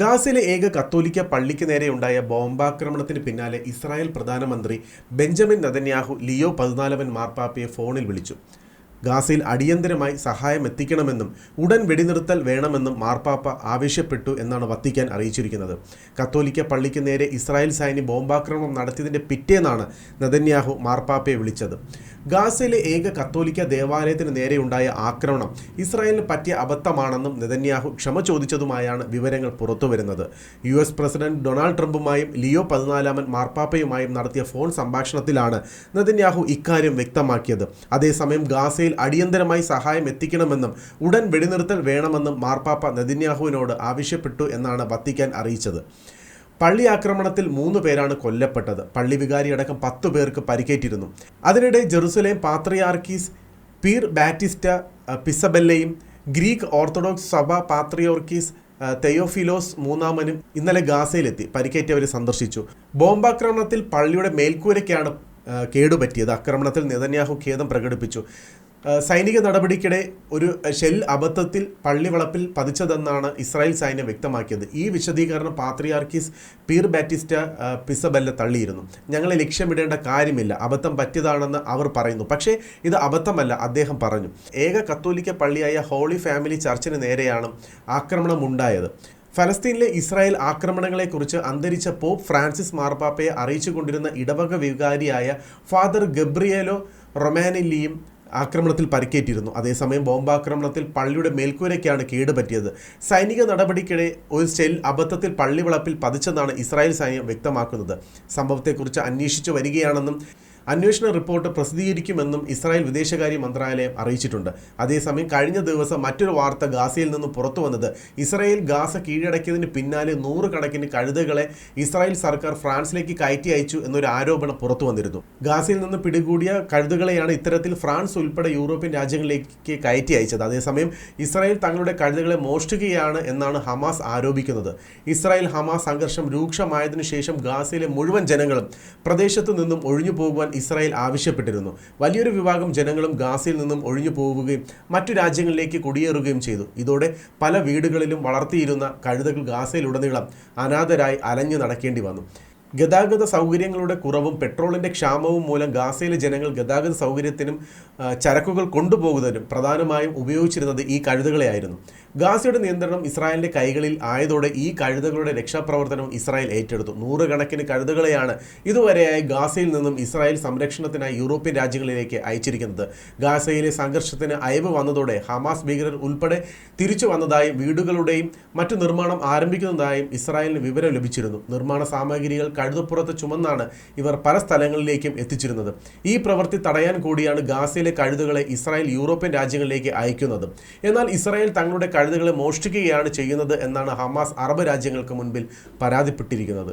ഗാസയിലെ ഏക കത്തോലിക്ക പള്ളിക്ക് നേരെയുണ്ടായ ബോംബാക്രമണത്തിന് പിന്നാലെ ഇസ്രായേൽ പ്രധാനമന്ത്രി ബെഞ്ചമിൻ നദന്യാഹു ലിയോ പതിനാലവൻ മാർപ്പാപ്പയെ ഫോണിൽ വിളിച്ചു. ഗാസയിൽ അടിയന്തരമായി സഹായം എത്തിക്കണമെന്നും ഉടൻ വെടിനിർത്തൽ വേണമെന്നും മാർപ്പാപ്പ ആവശ്യപ്പെട്ടു എന്നാണ് വത്തിക്കാൻ അറിയിച്ചിരിക്കുന്നത്. കത്തോലിക്ക പള്ളിക്ക് നേരെ ഇസ്രായേൽ സൈന്യം ബോംബാക്രമണം നടത്തിയതിന്റെ പിറ്റേന്നാണ് നദന്യാഹു മാർപ്പാപ്പയെ വിളിച്ചത്. ഗാസയിലെ ഏക കത്തോലിക്ക ദേവാലയത്തിന് നേരെയുണ്ടായ ആക്രമണം ഇസ്രായേലിന് പറ്റിയ അബദ്ധമാണെന്നും നെതന്യാഹു ക്ഷമ ചോദിച്ചതുമായാണ് വിവരങ്ങൾ പുറത്തുവരുന്നത്. യു എസ് പ്രസിഡന്റ് ഡൊണാൾഡ് ട്രംപുമായും ലിയോ പതിനാലാമൻ മാർപ്പാപ്പയുമായും നടത്തിയ ഫോൺ സംഭാഷണത്തിലാണ് നെതന്യാഹു ഇക്കാര്യം വ്യക്തമാക്കിയത്. അതേസമയം ഗാസയിൽ അടിയന്തരമായി സഹായം എത്തിക്കണമെന്നും ഉടൻ വെടിനിർത്തൽ വേണമെന്നും മാർപ്പാപ്പ നെതന്യാഹുവിനോട് ആവശ്യപ്പെട്ടു എന്നാണ് വത്തിക്കാൻ അറിയിച്ചത്. പള്ളി ആക്രമണത്തിൽ മൂന്ന് പേരാണ് കൊല്ലപ്പെട്ടത്. പള്ളി വികാരി അടക്കം പത്തു പേർക്ക് പരിക്കേറ്റിരുന്നു. അതിനിടെ ജെറുസലേം പാത്രിയാർക്കീസ് പീർ ബാറ്റിസ്റ്റ പിസബെല്ലയും ഗ്രീക്ക് ഓർത്തഡോക്സ് സഭ പാത്രിയോർക്കീസ് തെയോഫിലോസ് മൂന്നാമനും ഇന്നലെ ഗാസയിലെത്തി. പരിക്കേറ്റവരെ സന്ദർശിച്ചു. ബോംബാക്രമണത്തിൽ പള്ളിയുടെ മേൽക്കൂരയ്ക്കാണ് കേടുപറ്റിയത്. ആക്രമണത്തിൽ നെതന്യാഹു ഖേദം പ്രകടിപ്പിച്ചു. സൈനിക നടപടിക്കിടെ ഒരു ഷെൽ അബദ്ധത്തിൽ പള്ളിവളപ്പിൽ പതിച്ചതെന്നാണ് ഇസ്രായേൽ സൈന്യം വ്യക്തമാക്കിയത്. ഈ വിശദീകരണം പാത്രിയാർക്കിസ് പീർ ബാറ്റിസ്റ്റ പിസബല്ല തള്ളിയിരുന്നു. ഞങ്ങളെ ലക്ഷ്യമിടേണ്ട കാര്യമില്ല. അബദ്ധം പറ്റിയതാണെന്ന് അവർ പറയുന്നു. പക്ഷേ ഇത് അബദ്ധമല്ല അദ്ദേഹം പറഞ്ഞു. ഏക കത്തോലിക്ക പള്ളിയായ ഹോളി ഫാമിലി ചർച്ചിന് നേരെയാണ് ആക്രമണം ഉണ്ടായത് ഫലസ്തീനിലെ ഇസ്രായേൽ ആക്രമണങ്ങളെക്കുറിച്ച് അന്തരിച്ച പോപ്പ് ഫ്രാൻസിസ് മാർപ്പാപ്പയെ അറിയിച്ചുകൊണ്ടിരുന്ന ഇടവക വികാരിയായ ഫാദർ ഗബ്രിയേലോ റൊമാനില്ലിയും ആക്രമണത്തിൽ പരിക്കേറ്റിരുന്നു. അതേസമയം ബോംബാക്രമണത്തിൽ പള്ളിയുടെ മേൽക്കൂരയ്ക്കാണ് കേടുപറ്റിയത്. സൈനിക നടപടിക്കിടെ ഒരു ഷെൽ അബദ്ധത്തിൽ പള്ളിവളപ്പിൽ പതിച്ചെന്നാണ് ഇസ്രായേൽ സൈന്യം വ്യക്തമാക്കുന്നത്. സംഭവത്തെക്കുറിച്ച് അന്വേഷിച്ചു വരികയാണെന്നും അന്വേഷണ റിപ്പോർട്ട് പ്രസിദ്ധീകരിക്കുമെന്നും ഇസ്രായേൽ വിദേശകാര്യ മന്ത്രാലയം അറിയിച്ചിട്ടുണ്ട്. അതേസമയം കഴിഞ്ഞ ദിവസം മറ്റൊരു വാർത്ത ഗാസയിൽ നിന്നും പുറത്തു വന്നത് ഇസ്രായേൽ ഗാസ കീഴടക്കിയതിന് പിന്നാലെ നൂറുകണക്കിന് കഴുതകളെ ഇസ്രായേൽ സർക്കാർ ഫ്രാൻസിലേക്ക് കയറ്റി അയച്ചു എന്നൊരു ആരോപണം പുറത്തു വന്നിരുന്നു. ഗാസയിൽ നിന്ന് പിടികൂടിയ കഴുതകളെയാണ് ഇത്തരത്തിൽ ഫ്രാൻസ് ഉൾപ്പെടെ യൂറോപ്യൻ രാജ്യങ്ങളിലേക്ക് കയറ്റി അയച്ചത്. അതേസമയം ഇസ്രായേൽ തങ്ങളുടെ കഴുതകളെ മോഷ്ടിക്കുകയാണ് എന്നാണ് ഹമാസ് ആരോപിക്കുന്നത്. ഇസ്രായേൽ ഹമാസ് സംഘർഷം രൂക്ഷമായതിനു ശേഷം ഗാസയിലെ മുഴുവൻ ജനങ്ങളും പ്രദേശത്തു നിന്നും ഒഴിഞ്ഞു പോകുവാൻ ഇസ്രായേൽ ആവശ്യപ്പെട്ടിരുന്നു. വലിയൊരു വിഭാഗം ജനങ്ങളും ഗാസയിൽ നിന്നും ഒഴിഞ്ഞു പോവുകയും മറ്റു രാജ്യങ്ങളിലേക്ക് കുടിയേറുകയും ചെയ്തു. ഇതോടെ പല വീടുകളിലും വളർത്തിയിരുന്ന കഴുതകൾ ഗാസയിലുടനീളം അനാഥരായി അലഞ്ഞു നടക്കേണ്ടി വന്നു. ഗതാഗത സൗകര്യങ്ങളുടെ കുറവും പെട്രോളിന്റെ ക്ഷാമവും മൂലം ഗാസയിലെ ജനങ്ങൾ ഗതാഗത സൗകര്യത്തിനും ചരക്കുകൾ കൊണ്ടുപോകുന്നതിനും പ്രധാനമായും ഉപയോഗിച്ചിരുന്നത് ഈ കഴുതകളെയായിരുന്നു. ഗാസയുടെ നിയന്ത്രണം ഇസ്രായേലിന്റെ കൈകളിൽ ആയതോടെ ഈ കഴുതകളുടെ രക്ഷാപ്രവർത്തനം ഇസ്രായേൽ ഏറ്റെടുത്തു. നൂറുകണക്കിന് കഴുതകളെയാണ് ഇതുവരെയായി ഗാസയിൽ നിന്നും ഇസ്രായേൽ സംരക്ഷണത്തിനായി യൂറോപ്യൻ രാജ്യങ്ങളിലേക്ക് അയച്ചിരിക്കുന്നത്. ഗാസയിലെ സംഘർഷത്തിന് അയവ് വന്നതോടെ ഹമാസ് ഭീകരർ ഉൾപ്പെടെ തിരിച്ചു വന്നതായും വീടുകളുടെയും മറ്റു നിർമ്മാണം ആരംഭിക്കുന്നതായും ഇസ്രായേലിന് വിവരം ലഭിച്ചിരുന്നു. നിർമ്മാണ സാമഗ്രികൾ കഴുതപ്പുറത്ത് ചുമന്നാണ് ഇവർ പല സ്ഥലങ്ങളിലേക്കും എത്തിച്ചിരുന്നത്. ഈ പ്രവൃത്തി തടയാൻ കൂടിയാണ് ഗാസയിലെ കഴുതുകളെ ഇസ്രായേൽ യൂറോപ്യൻ രാജ്യങ്ങളിലേക്ക് അയക്കുന്നത്. എന്നാൽ ഇസ്രായേൽ തങ്ങളുടെ കഴുതുകളെ മോഷ്ടിക്കുകയാണ് ചെയ്യുന്നത് എന്നാണ് ഹമാസ് അറബ് രാജ്യങ്ങൾക്ക് മുൻപിൽ പരാതിപ്പെട്ടിരിക്കുന്നത്.